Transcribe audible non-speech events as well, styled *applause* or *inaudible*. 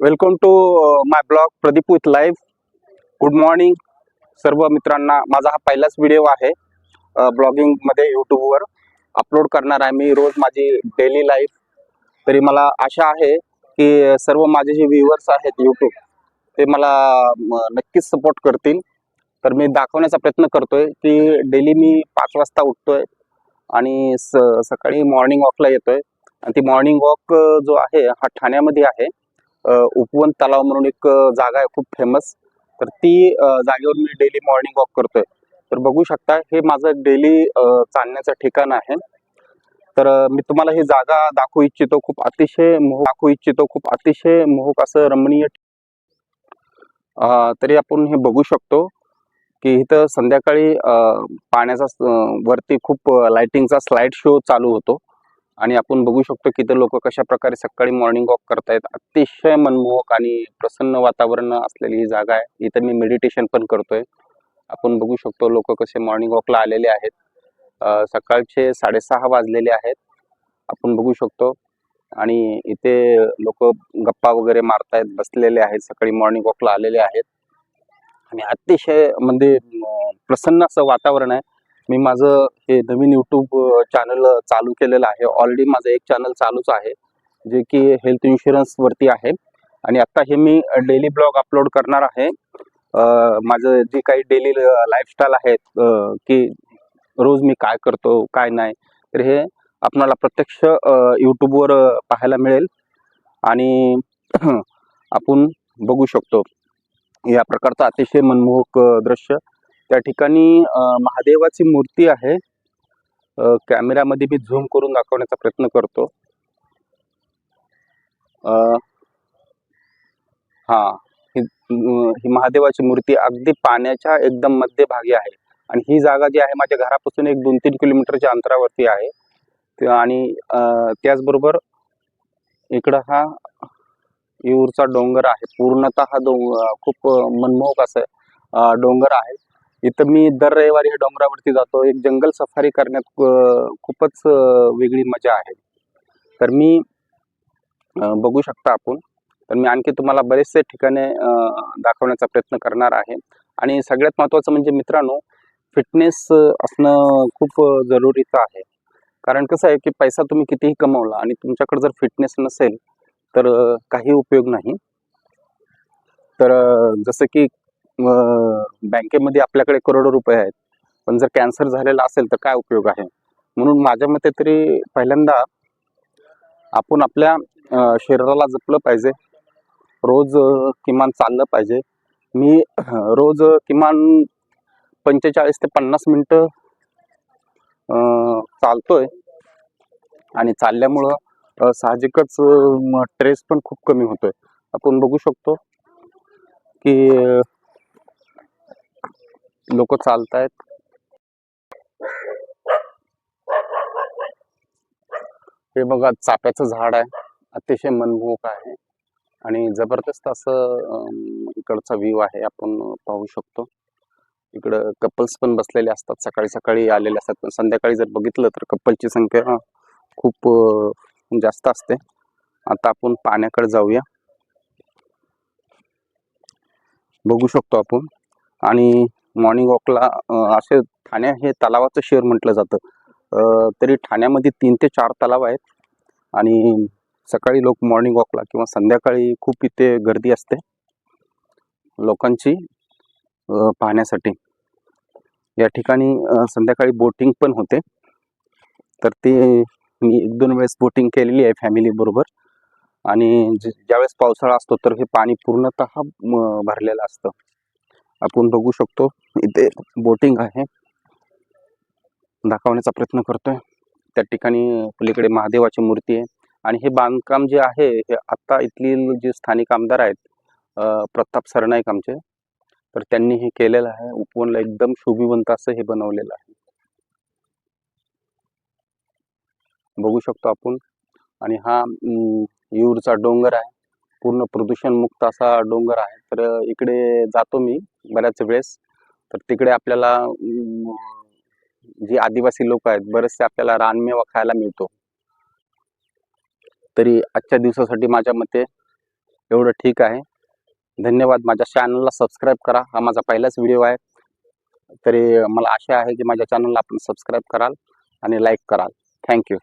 Welcome to my blog Pradeep with live good morning सर्व मित्रांना. माझा हा पहिलाच व्हिडिओ आहे ब्लॉगिंगमध्ये यूट्यूबवर अपलोड करणार आहे मी रोज माझी डेली लाईफ तरी मला आशा आहे की सर्व माझे जे व्ह्युअर्स आहेत यूट्यूब ते मला नक्कीच सपोर्ट करतील. तर मी दाखवण्याचा प्रयत्न करतोय की डेली मी पाच वाजता उठतोय आणि स सकाळी मॉर्निंग वॉकला येतोय. आणि ती मॉर्निंग वॉक जो आहे हा ठाण्यामध्ये आहे. उपवन तलाव म्हणून एक जागा आहे खूप फेमस तर ती जागेवर मी डेली मॉर्निंग वॉक करतोय. तर बघू शकता हे माझं डेली चालण्याचं ठिकाण आहे. तर मी तुम्हाला ही जागा दाखवू इच्छितो खूप अतिशय मोह दाखवू इच्छितो खूप अतिशय मोहक असं रमणीय तरी आपण हे बघू शकतो की इथं संध्याकाळी पाण्याचा वरती खूप लाइटिंगचा स्लाइड शो चालू होतो. आणि आपण बघू शकतो की इथं लोक कशा प्रकारे सकाळी मॉर्निंग वॉक करतायत. अतिशय मनमोहक आणि प्रसन्न वातावरण असलेली ही जागा आहे. इथं मी मेडिटेशन पण करतोय. आपण बघू शकतो लोक कसे मॉर्निंग वॉकला आलेले आहेत. सकाळचे साडेसहा वाजलेले आहेत. आपण बघू शकतो. आणि इथे लोक गप्पा वगैरे मारतायत बसलेले आहेत सकाळी मॉर्निंग वॉकला आलेले आहेत. आणि अतिशय म्हणजे प्रसन्न असं वातावरण आहे. मी माझं हे नवीन यूट्यूब चॅनल चालू केलेलं आहे. ऑलरेडी माझं एक चॅनल चालूच आहे जे की हेल्थ इन्शुरन्सवरती आहे. आणि आत्ता हे मी डेली ब्लॉग अपलोड करणार आहे. माझं जे काही डेली लाईफस्टाईल आहेत की रोज मी काय करतो काय नाही तर हे आपणाला प्रत्यक्ष यूट्यूबवर पाहायला मिळेल. आणि *clears throat* आपण बघू शकतो. या प्रकारचं अतिशय मनमोहक दृश्य त्या ठिकाणी महादेवाची मूर्ती आहे. कॅमेऱ्यामध्ये मी झूम करून दाखवण्याचा प्रयत्न करतो. हा ही ही महादेवाची मूर्ती अगदी पाण्याच्या एकदम मध्यभागी आहे. आणि ही जागा जी आहे माझ्या घरापासून एक दोन तीन किलोमीटरच्या अंतरावरती आहे. आणि त्याचबरोबर इकडं हा येऊरचा डोंगर आहे. पूर्णतः हा डोंग खूप मनमोहक असं डोंगर आहे. इथं मी दर रविवारी डोंगरावरती जातो. एक जंगल सफारी करण्यात खूपच वेगळी मजा आहे. तर मी बघू शकता आपण. तर मी आणखी तुम्हाला बरेचसे ठिकाणे दाखवण्याचा प्रयत्न करणार आहे. आणि सगळ्यात महत्त्वाचं म्हणजे मित्रांनो फिटनेस असणं खूप जरुरीचं आहे. कारण कसं आहे की पैसा तुम्ही कितीही कमवला आणि तुमच्याकडे जर फिटनेस नसेल तर काही उपयोग नाही. तर जसं की बँकेमध्ये आपल्याकडे करोडो रुपये आहेत. पण जर कॅन्सर झालेला असेल तर काय उपयोग आहे? म्हणून माझ्या मते तरी पहिल्यांदा आपण आपल्या शरीराला जपलं पाहिजे. रोज किमान चाललं पाहिजे. मी रोज किमान पंचेचाळीस ते पन्नास मिनटं चालतोय. आणि चालल्यामुळं साहजिकच ट्रेस पण खूप कमी होतोय. आपण बघू शकतो की लोक चालतायत. हे बघा चाप्याचं झाड आहे. अतिशय मनमोहक आहे. आणि जबरदस्त असं इकडचा व्ह्यू आहे. आपण पाहू शकतो. इकडं कपल्स पण बसलेले असतात. सकाळी सकाळी आलेले असतात. पण संध्याकाळी जर बघितलं तर कपलची संख्या खूप जास्त असते. आता आपण पाण्याकडे जाऊया. बघू शकतो आपण. आणि मॉर्निंग वॉकला असे ठाणे हे तलावाचं शहर म्हटलं जातं. तरी ठाण्यामध्ये तीन ते चार तलाव आहेत. आणि सकाळी लोक मॉर्निंग वॉकला किंवा संध्याकाळी खूप इथे गर्दी असते. लोकांची पाहण्यासाठी. या ठिकाणी संध्याकाळी बोटिंग पण होते. तर ते मी एक दोन वेळेस बोटिंग केलेली आहे फॅमिलीबरोबर आणि ज्यावेळेस पावसाळा असतो तर हे पाणी पूर्णतः भरलेलं असतं. आपण बघू शकतो इथे बोटिंग आहे. दाखवण्याचा प्रयत्न करतोय. त्या ठिकाणी पलीकडे महादेवाची मूर्ती आहे. आणि हे बांधकाम जे आहे हे आता इथली जे स्थानिक आमदार आहेत प्रताप सरनाईक आमचे तर त्यांनी हे केलेलं आहे. उपवनला एकदम शोभिवंत असं हे बनवलेलं आहे. बघू शकतो आपण. आणि हा यूरचा डोंगर आहे. पूर्ण प्रदूषण मुक्त असा डोंगर आहे. तर इकडे जातो मी बऱ्याच वेळेस. तर तिकडे आपल्याला जे आदिवासी लोक आहेत बरेचसे आपल्याला रानमेवा खायला मिळतो. तरी आजच्या दिवसासाठी माझ्या मते एवढं ठीक आहे. धन्यवाद. माझ्या चॅनलला सबस्क्राईब करा. हा माझा पहिलाच व्हिडिओ आहे. तरी मला आशा आहे की माझ्या चॅनलला आपण सबस्क्राईब कराल आणि लाईक कराल. थँक्यू